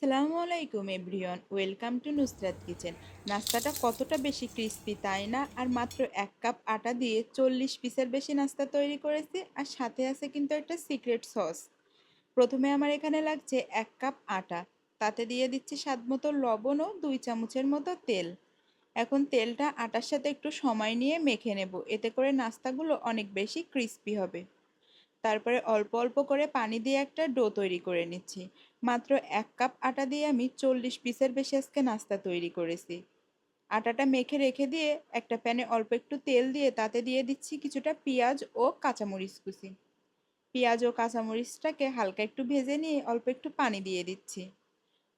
আসসালামু আলাইকুম everyone, welcome to Nusrat kitchen. নাস্তাটা কতটা বেশি ক্রিস্পি তাই না? আর মাত্র এক কাপ আটা দিয়ে চল্লিশ পিসের বেশি নাস্তা তৈরি করেছি আর সাথে আছে কিন্তু একটা সিক্রেট সস। প্রথমে আমার এখানে লাগছে এক কাপ আটা, তাতে দিয়ে দিচ্ছি স্বাদ মতো লবণ ও দুই চামচের মতো তেল। এখন তেলটা আটার সাথে একটু সময় নিয়ে মেখে নেব, এতে করে নাস্তাগুলো অনেক বেশি ক্রিস্পি হবে। তারপরে অল্প অল্প করে পানি দিয়ে একটা ডো তৈরি করে নিচ্ছি। মাত্র এক কাপ আটা দিয়ে আমি চল্লিশ পিসের বেশি আজকে নাস্তা তৈরি করেছি। আটাটা মেখে রেখে দিয়ে একটা প্যানে অল্প একটু তেল দিয়ে তাতে দিয়ে দিচ্ছি কিছুটা পেঁয়াজ ও কাঁচামরিচ কুচি। পেঁয়াজ ও কাঁচামরিচটাকে হালকা একটু ভেজে নিয়ে অল্প একটু পানি দিয়ে দিচ্ছি।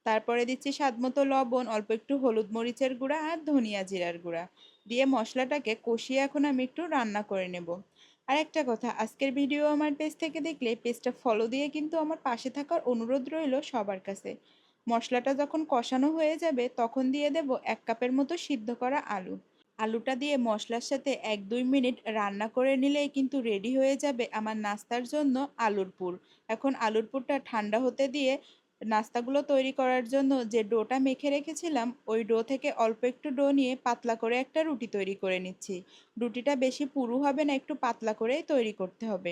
তারপরে দিচ্ছি স্বাদ মতো লবণ, অল্প একটু হলুদ মরিচের গুঁড়া আর ধনিয়া জিরার গুঁড়া। দিয়ে মশলাটাকে কষিয়ে এখন আমি একটু রান্না করে নেব। আর একটা কথা, আজকের ভিডিও আমার পেজ থেকে দেখলে পেজটা ফলো দিয়ে কিন্তু আমার পাশে থাকার অনুরোধ রইল সবার কাছে। মশলাটা যখন কষানো হয়ে যাবে তখন দিয়ে দেব এক কাপের মতো সিদ্ধ করা আলু। আলুটা দিয়ে মশলার সাথে এক দুই মিনিট রান্না করে নিলেই কিন্তু রেডি হয়ে যাবে আমার নাস্তার জন্য আলুর পুর। এখন আলুর পুরটা ঠান্ডা হতে দিয়ে নাস্তাগুলো তৈরি করার জন্য যে ডোটা মেখে রেখেছিলাম, ওই ডো থেকে অল্প একটু ডো নিয়ে পাতলা করে একটা রুটি তৈরি করে নিচ্ছি। রুটিটা বেশি পুরু হবে না, একটু পাতলা করেই তৈরি করতে হবে।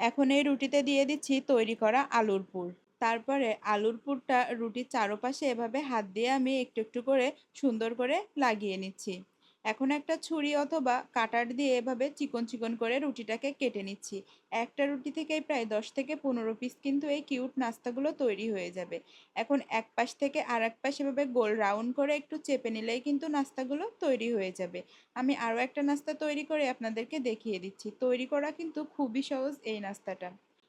এখন এই রুটিতে দিয়ে দিচ্ছি তৈরি করা আলুর পুর। তারপরে আলুর পুরটা রুটির চারপাশে এভাবে হাত দিয়ে আমি একটু একটু করে সুন্দর করে লাগিয়ে নিচ্ছি। এখন একটা ছুরি অথবা কাটার দিয়ে এভাবে চিকন চিকন করে রুটিটাকে কেটে নিচ্ছি। একটা রুটি থেকেই প্রায় দশ থেকে পনেরো পিস কিন্তু এই কিউট নাস্তাগুলো তৈরি হয়ে যাবে। এখন এক পাশ থেকে আর এক পাশ এভাবে গোল রাউন্ড করে একটু চেপে নিলেই কিন্তু নাস্তাগুলো তৈরি হয়ে যাবে। আমি আরও একটা নাস্তা তৈরি করে আপনাদেরকে দেখিয়ে দিচ্ছি। তৈরি করা কিন্তু খুবই সহজ এই নাস্তাটা।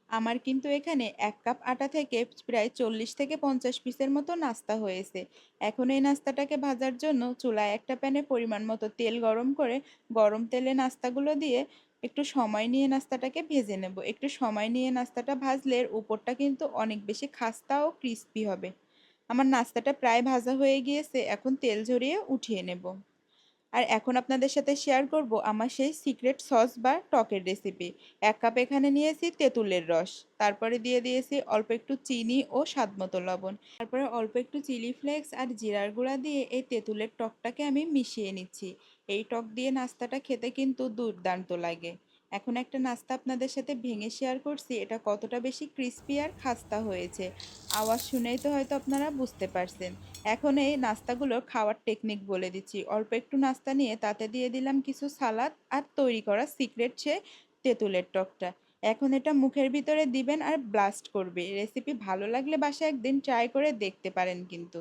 আমার কিন্তু এখানে এক কাপ আটা থেকে প্রায় চল্লিশ থেকে পঞ্চাশ পিসের মতো নাস্তা হয়েছে। এখন এই নাস্তাটাকে ভাজার জন্য চুলায় একটা প্যানে পরিমাণ মতো তেল গরম করে গরম তেলে নাস্তাগুলো দিয়ে একটু সময় নিয়ে নাস্তাটাকে ভেজে নেব। একটু সময় নিয়ে নাস্তাটা ভাজলে উপরটা কিন্তু অনেক বেশি খাস্তা ও ক্রিস্পি হবে। আমার নাস্তাটা প্রায় ভাজা হয়ে গিয়েছে। এখন তেল ঝরিয়ে উঠিয়ে নেব। আর এখন আপনাদের সাথে শেয়ার করব আমার সেই সিক্রেট সস বা টকের রেসিপি এক কাপ এখানে নিয়েছি তেঁতুলের রস, তারপরে দিয়ে দিয়েছি অল্প একটু চিনি ও স্বাদমতো লবণ। তারপরে অল্প একটু চিলি ফ্লেক্স আর জিরার গুঁড়া দিয়ে এই তেঁতুলের টকটাকে আমি মিশিয়ে নিচ্ছি। এই টক দিয়ে নাস্তাটা খেতে কিন্তু দুর্দান্ত লাগে। এখন একটা নাস্তা আপনাদের সাথে ভেঙে শেয়ার করছি। এটা কতটা বেশি ক্রিস্পি আর খাস্তা হয়েছে? আওয়াজ শুনেই তো হয়তো আপনারা বুঝতে পারছেন। এখন এই নাস্তাগুলোর খাওয়ার টেকনিক বলে দিচ্ছি। অল্প একটু নাস্তা নিয়ে তাতে দিয়ে দিলাম কিছু সালাদ আর তৈরি করা সিক্রেট সে তেঁতুলের টকটা। এখন এটা মুখের ভিতরে দিবেন আর ব্লাস্ট করবে। রেসিপি ভালো লাগলে বাসায় একদিন ট্রাই করে দেখতে পারেন কিন্তু।